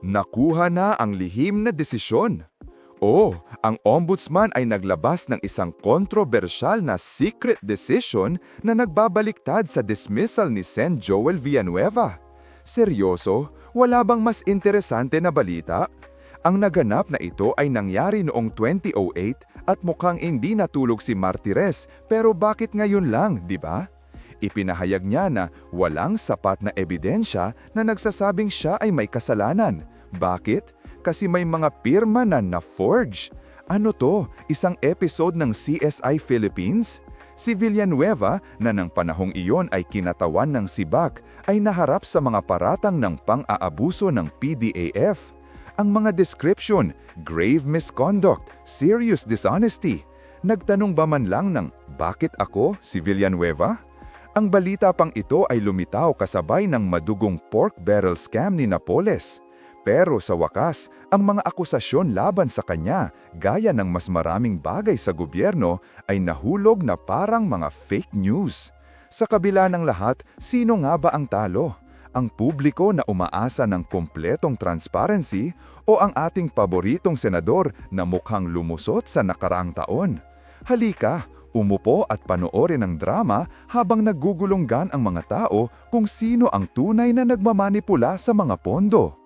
Nakuha na ang lihim na desisyon. Oo, ang ombudsman ay naglabas ng isang kontrobersyal na secret decision na nagbabaliktad sa dismissal ni Sen Joel Villanueva. Seryoso, wala bang mas interesante na balita? Ang naganap na ito ay nangyari noong 2008 at mukhang hindi natulog si Martires pero bakit ngayon lang, di ba? Ipinahayag niya na walang sapat na ebidensya na nagsasabing siya ay may kasalanan. Bakit? Kasi may mga pirma na na-forge. Ano to? Isang episode ng CSI Philippines? Si Villanueva, na ng panahong iyon ay kinatawan ng sibak, ay naharap sa mga paratang ng pang-aabuso ng PDAF. Ang mga description, grave misconduct, serious dishonesty. Nagtanong ba man lang ng, bakit ako, si Villanueva? Ang balita pang ito ay lumitaw kasabay ng madugong pork barrel scam ni Napoles. Pero sa wakas, ang mga akusasyon laban sa kanya, gaya ng mas maraming bagay sa gobyerno, ay nahulog na parang mga fake news. Sa kabila ng lahat, sino nga ba ang talo? Ang publiko na umaasa ng kompletong transparency o ang ating paboritong senador na mukhang lumusot sa nakaraang taon? Halika, umupo at panoorin ang drama habang nagugulunggan ang mga tao kung sino ang tunay na nagmamanipula sa mga pondo.